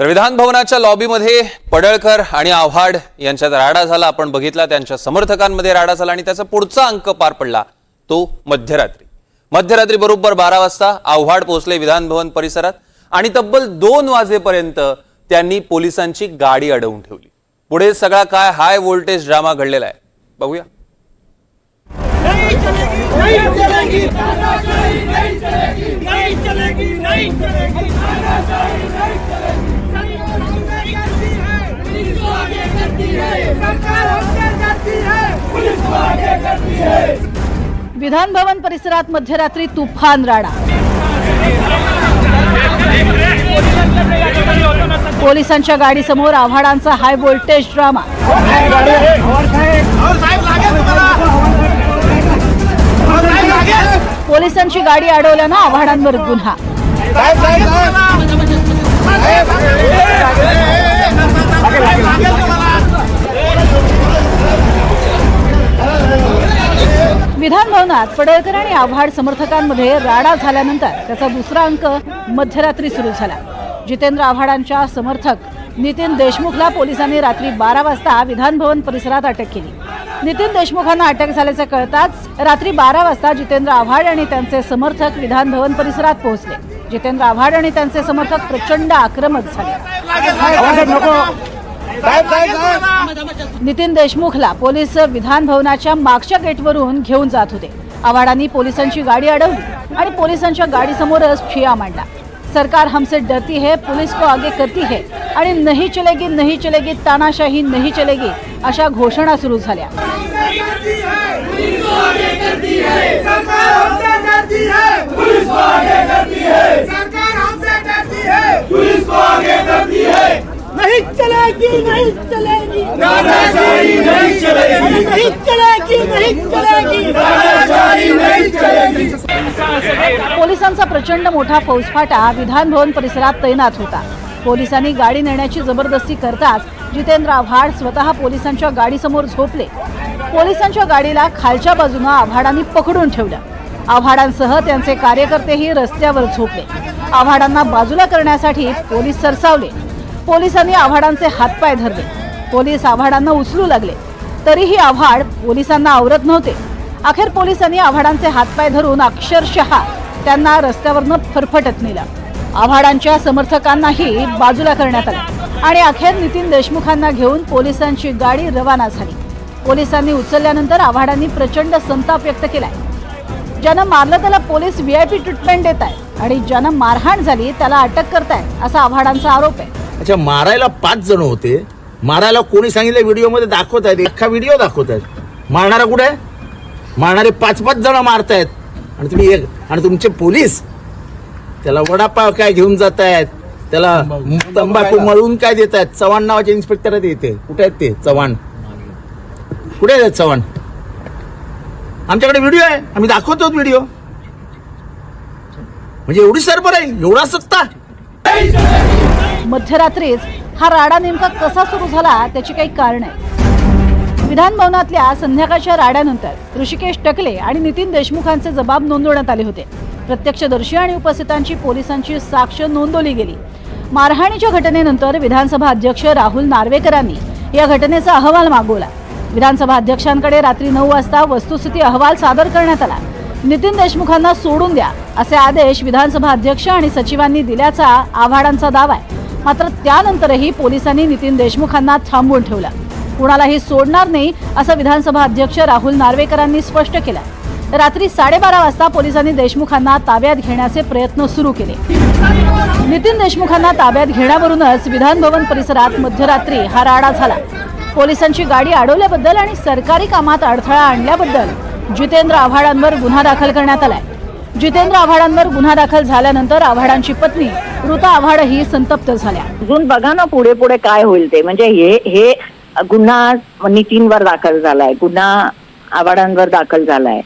तर विधान भवनाच्या लॉबीमध्ये पडळकर आणि आव्हाड यांच्यात राडा झाला. आपण बघितला त्यांच्या समर्थकांमध्ये राडा झाला आणि त्याचा पुढचा अंक पार पडला तो मध्यरात्री. मध्यरात्री बरोबर बारा वाजता आव्हाड पोहोचले विधानभवन परिसरात आणि तब्बल दोन वाजेपर्यंत त्यांनी पोलिसांची गाडी अडवून ठेवली. पुढे सगळा काय हाय व्होल्टेज ड्रामा घडलेला आहे. बघूया. नहीं विधान भवन परिसरात मध्यरात्री तुफान राडा. पोलिसांच्या गाडीसमोर आव्हाडांचा हाय व्होल्टेज ड्रामा. पोलिसांची गाडी अडवल्यानं आव्हाडांवर गुन्हा. मैदानात पडळकर आणि आव्हाड समर्थकांमध्ये राडा झाल्यानंतर त्याचा दुसरा अंक मध्यरात्री सुरू झाला. जितेंद्र आव्हाडांच्या समर्थक नितीन देशमुखला पोलिसांनी रात्री बारा वाजता विधानभवन परिसरात अटक केली. नितीन देशमुखांना अटक झाल्याचं कळताच रात्री बारा वाजता जितेंद्र आव्हाड आणि त्यांचे समर्थक विधानभवन परिसरात पोहोचले. जितेंद्र आव्हाड आणि त्यांचे समर्थक प्रचंड आक्रमक झाले. नितीन देशमुखला पोलीस विधान भवनाच्या मागच्या गेटवरून घेऊन जात होते. आव्हाडांनी पोलिसांची गाडी अडवली आणि पोलिसांच्या गाडीसमोरच ठिया मांडला. सरकार हमसे डरती है पुलिस को आगे करती है आणि नहीं चलेगी नहीं चलेगी तानाशाही नहीं चलेगी अशा घोषणा सुरू झाल्या. नहीं चलेगी नहीं चलेगी. नहीं चलेगी नहीं चलेगी नहीं चलेगी पोलिसांचा प्रचंड मोठा फौजफाटा विधानभवन परिसरात तैनात होता. पोलिसांनी गाडी नेण्याची जबरदस्ती करताच जितेंद्र आव्हाड स्वतः पोलिसांच्या गाडीसमोर झोपले. पोलिसांच्या गाडीला खालच्या बाजूनं आव्हाडांनी पकडून ठेवलं. आव्हाडांसह त्यांचे कार्यकर्तेही रस्त्यावर झोपले. आव्हाडांना बाजूला करण्यासाठी पोलीस सरसावले. पोलिसांनी आव्हाडांचे हातपाय धरले. पोलीस आव्हाडांना उचलू लागले. तरीही आव्हाड पोलिसांना आवरत नव्हते. अखेर पोलिसांनी आव्हाडांचे हातपाय धरून अक्षरशः त्यांना रस्त्यावरनं फरफटत नेलं. आव्हाडांच्या समर्थकांनाही बाजूला करण्यात आलं आणि अखेर नितीन देशमुखांना घेऊन पोलिसांची गाडी रवाना झाली. पोलिसांनी उचलल्यानंतर आव्हाडांनी प्रचंड संताप व्यक्त केलाय. ज्यानं मारलं त्याला police V I P treatment देत आहे आणि ज्यानं मारहाण झाली त्याला अटक करताय असा आव्हाडांचा आरोप आहे. अच्छा मारायला पाच जण होते. मारायला कोणी सांगितलं व्हिडिओमध्ये दाखवत आहेत अख्खा व्हिडिओ दाखवत आहेत. मारणारा कुठे आहे? मारणारे पाच पाच जण मारतायत. आणि तुम्ही एक आणि तुमचे पोलीस त्याला वडापाव काय घेऊन जात आहेत त्याला तंबाखू मळून काय देत आहेत चव्हाण नावाचे इन्स्पेक्टर आहेत इथे. कुठे आहेत ते? चव्हाण. कुठे आहेत चव्हाण? आमच्याकडे व्हिडिओ आहे. आम्ही दाखवतो व्हिडिओ म्हणजे एवढी सरबर आहे एवढा सत्ता. मध्यरात्रीच हा राडा नेमका कसा सुरू झाला त्याची काही कारण आहे विधानभवनातल्या संध्याकाळच्या राड्यानंतर ऋषिकेश टकले आणि नितीन देशमुखांचे जबाब नोंदवण्यात आले होते. प्रत्यक्षदर्शी आणि उपस्थितांची पोलिसांची साक्ष नोंदवली गेली. मारहाणीच्या घटनेनंतर विधानसभा अध्यक्ष राहुल नार्वेकरांनी या घटनेचा अहवाल मागवला. विधानसभा अध्यक्षांकडे रात्री नऊ वाजता वस्तुस्थिती अहवाल सादर करण्यात आला. नितीन देशमुखांना सोडून द्या असे आदेश विधानसभा अध्यक्ष आणि सचिवांनी दिल्याचा आव्हाडांचा दावा आहे. मात्र त्यानंतरही पोलिसांनी नितीन देशमुखांना थांबवून ठेवलं. कुणालाही सोडणार नाही असं विधानसभा अध्यक्ष राहुल नार्वेकरांनी स्पष्ट केलं. रात्री साडेबारा वाजता पोलिसांनी देशमुखांना ताब्यात घेण्याचे प्रयत्न सुरू केले. नितीन देशमुखांना ताब्यात घेण्यावरूनच विधानभवन परिसरात मध्यरात्री हा राडा झाला. पोलिसांची गाडी अडवल्याबद्दल आणि सरकारी कामात अडथळा आणल्याबद्दल जितेंद्र आव्हाडांवर गुन्हा दाखल करण्यात आलाय. जितेंद्र आव्हाडांवर गुन्हा दाखल झाल्यानंतर आव्हाडांची पत्नी ऋता आव्हाडही संतप्त झाल्या. अजून बघा ना पुढे पुढे काय होईल ते. म्हणजे हे हे गुन्हा नितीनवर दाखल झालाय. गुन्हा आव्हाडांवर दाखल झालाय.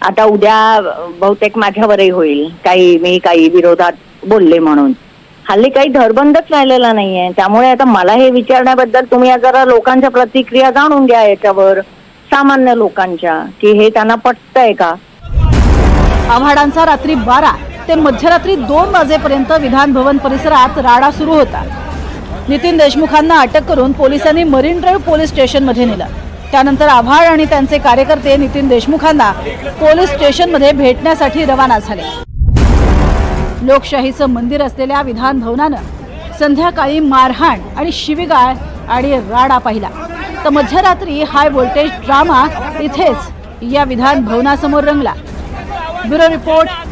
आता उद्या बहुतेक माझ्यावरही होईल. काही मी काही विरोधात बोलले म्हणून. हल्ली काही धरबंदच राहिलेला नाहीये. त्यामुळे आता मला हे विचारण्याबद्दल तुम्ही जरा लोकांच्या प्रतिक्रिया जाणून घ्या याच्यावर. सामान्य लोकांच्या की हे त्यांना पटतंय का? आव्हाडांचा रात्री बारा ते मध्यरात्री दोन वाजेपर्यंत विधानभवन परिसरात राडा सुरू होता. नितीन देशमुखांना अटक करून पोलिसांनी मरीन ड्राईव्ह पोलीस स्टेशनमध्ये नेलं. त्यानंतर आव्हाड आणि त्यांचे कार्यकर्ते नितीन देशमुखांना पोलीस स्टेशनमध्ये भेटण्यासाठी रवाना झाले. लोकशाहीचं मंदिर असलेल्या विधान भवनानं संध्याकाळी मारहाण आणि शिवीगाळ आणि राडा पाहिला. तर मध्यरात्री हाय व्होल्टेज ड्रामा इथेच या विधान भवनासमोर रंगला. Bureau report